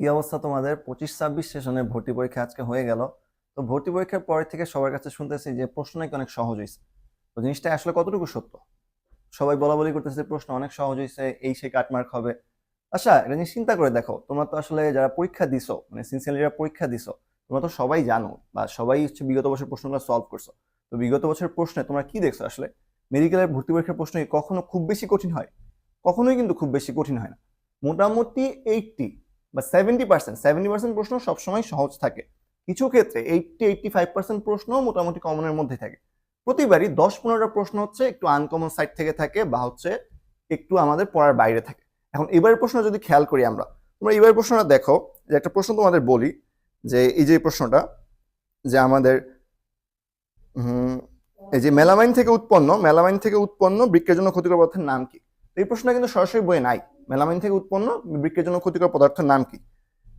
কি অবস্থা তোমাদের? পঁচিশ, ছাব্বিশ সেশনের ভর্তি পরীক্ষা আজকে হয়ে গেল। তো ভর্তি পরীক্ষার পরে থেকে সবার কাছে শুনতেছি যে প্রশ্ন নাকি অনেক সহজ হয়েছে তো জিনিসটা আসলে কতটুকু সত্য? সবাই বলা বলি করতেছে প্রশ্ন অনেক সহজ হয়েছে এই সে কাটমার্ক হবে। আচ্ছা এটা নিয়ে চিন্তা করে দেখো, তোমরা তো আসলে যারা পরীক্ষা দিছো মানে সিনসিয়ারলি যারা পরীক্ষা দিছো, তোমরা তো সবাই জানো বা সবাই হচ্ছে বিগত বছর প্রশ্নগুলো সলভ করছ। তো বিগত বছরের প্রশ্নে তোমরা কি দেখছ আসলে? মেডিকেলের ভর্তি পরীক্ষার প্রশ্ন কখনো খুব বেশি কঠিন হয়? কখনোই কিন্তু খুব বেশি কঠিন হয় না। মোটামুটি এইটটি বা সেভেন্টি পার্সেন্ট সেভেন্টি পার্সেন্ট প্রশ্ন সবসময় সহজ থাকে। কিছু ক্ষেত্রে এইটটি এইটটি ফাইভ পার্সেন্ট প্রশ্ন মোটামুটি কমনের মধ্যে থাকে। প্রতিবারই দশ পনেরোটা প্রশ্ন হচ্ছে একটু আনকমন সাইড থেকে থাকে বা হচ্ছে একটু আমাদের পড়ার বাইরে থাকে। এখন এবারের প্রশ্ন যদি খেয়াল করি আমরা, তোমরা এবারের প্রশ্নটা দেখো, যে একটা প্রশ্ন তোমাদের বলি, যে এই যে প্রশ্নটা, যে আমাদের এই যে মেলামাইন থেকে উৎপন্ন, মেলামাইন থেকে উৎপন্ন বৃক্ষের জন্য ক্ষতিকর পদার্থের নাম কি? এই প্রশ্নটা কিন্তু সরাসরি বইয়ে নাই। মেলামাইন থেকে উৎপন্ন বৃক্ষের জন্য ক্ষতিকর পদার্থের নাম কি?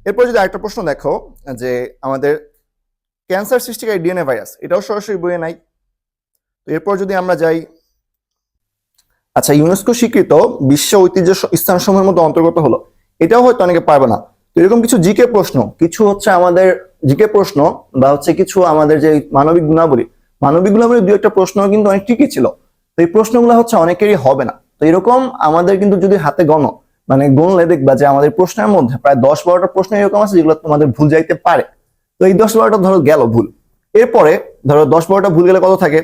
এরপর যদি আরেকটা প্রশ্ন দেখো, যে আমাদের ক্যান্সার সৃষ্টিকারী ডিএনএ ভাইরাস, এটাও সরাসরি বইয়ে নাই। তো এরপর যদি আমরা যাই আচ্ছা ইউনেস্কো স্বীকৃত বিশ্ব ঐতিহ্য স্থানসমূহের মধ্যে অন্তর্গত হলো। এটাও হয়তো অনেকে পারবে না। তো এরকম কিছু জিকে প্রশ্ন, কিছু হচ্ছে আমাদের জিকে প্রশ্ন, বা হচ্ছে কিছু আমাদের যে মানবিক গুণাবলী। মানবিক গুণাবলী দু একটা প্রশ্ন কিন্তু অনেক ঠিকই ছিল। তো এই প্রশ্নগুলো হচ্ছে অনেকেরই হবে না। তো এরকম আমাদের কিন্তু যদি হাতে গণ মানে গুনলে দেখবা যে আমাদের প্রশ্নের মধ্যে প্রায় দশ বারোটা প্রশ্ন এরকম আছে যেগুলো তোমাদের ভুল যাইতে পারে। তো এই দশ বারোটা ধরো গেল ভুল। এরপরে ধরো দশ বারোটা ভুল গেলে কত থাকে?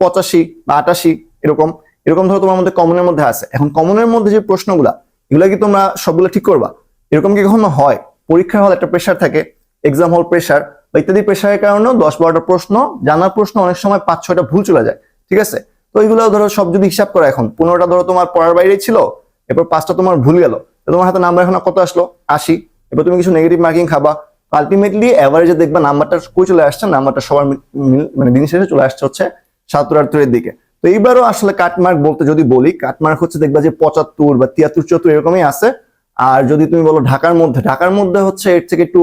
পঁচাশি বা আটাশি, এরকম। এরকম ধরো তোমার মধ্যে কমনের মধ্যে আছে। এখন কমনের মধ্যে যে প্রশ্নগুলা, এগুলা কি তোমরা সবগুলো ঠিক করবা? এরকম কি কখনো হয়? পরীক্ষার হল একটা প্রেশার থাকে এক্সাম হল প্রেশার বা ইত্যাদি প্রেশারের কারণেও দশ বারোটা প্রশ্ন, জানার প্রশ্ন অনেক সময় পাঁচ ছয়টা ভুল চলে যায়। ঠিক আছে? তো এইগুলো ধরো সব যদি হিসাব করো এখন, পনেরোটা ধরো তোমার পড়ার বাইরে ছিল, এরপর পাঁচটা তোমার ভুল গেল তোমার হাতে নাম্বার এখন কত আসলো? আশি। এবার তুমি কিছু নেগেটিভ মার্কিং খাবা। আলটিমেটলি অ্যাভারেজে দেখবা নাম্বারটা কই চলে আসছে নাম্বারটা সবার মানে দিন শেষে চলে আসছে হচ্ছে সাতাত্তর আটাত্তরের দিকে। তো এইবারও আসলে কাটমার্ক বলতে যদি বলি কাটমার্ক হচ্ছে দেখবা যে পঁচাত্তর বা তিয়াত্তর, চুয়াত্তর এরকমই আছে। আর যদি তুমি বলো ঢাকার মধ্যে ঢাকার মধ্যে হচ্ছে এর থেকে একটু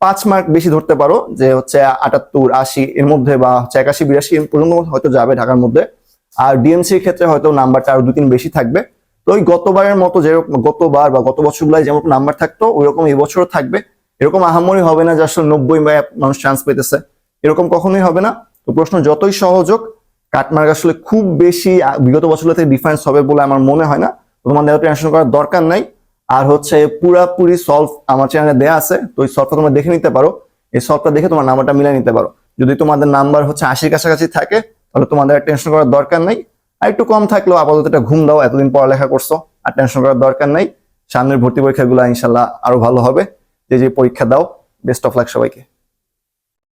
পাঁচ মার্ক বেশি ধরতে পারো, যে হচ্ছে আটাত্তর, আশি এর মধ্যে বা হচ্ছে একাশি, বিরাশি পর্যন্ত হয়তো যাবে ঢাকার মধ্যে। আর ডিএমসির ক্ষেত্রে হয়তো নাম্বারটা আরও দু তিন বেশি থাকবে। তো ওই গতবারের মতো যেরকম, গতবার বা গত বছরগুলাই যেমন নাম্বার থাকতো, ওইরকম এই বছরও থাকবে। এরকম আহামরি হবে না যে আসলে নব্বই মানুষ চান্স পেতেছে। এরকম কখনোই হবে না। তো প্রশ্ন যতই সহজ হোক কাটমার্ক আসলে খুব বেশি বিগত বছরগুলোতে ডিফারেন্স হবে বলে আমার মনে হয় না। তোমাদের টেনশন করার দরকার নাই। আর হচ্ছে পুরাপুরি সলভ আমার চ্যানেলে দেয়া আছে, তো ওই সলভটা তোমরা দেখে নিতে পারো। এই সলভটা দেখে তোমার নাম্বারটা মিলাই নিতে পারো। যদি তোমাদের নাম্বার হচ্ছে আশির কাছাকাছি থাকে তাহলে তোমাদের আর টেনশন করার দরকার নাই। আর একটু কম থাকলেও আপাতত এটা ঘুম দাও, এতদিন পড়ালেখা করছ, আর টেনশন করার দরকার নাই। সামনের ভর্তি পরীক্ষাগুলো ইনশাল্লাহ আরও ভালো হবে। যে যে পরীক্ষা দাও বেস্ট অফ লাক সবাইকে।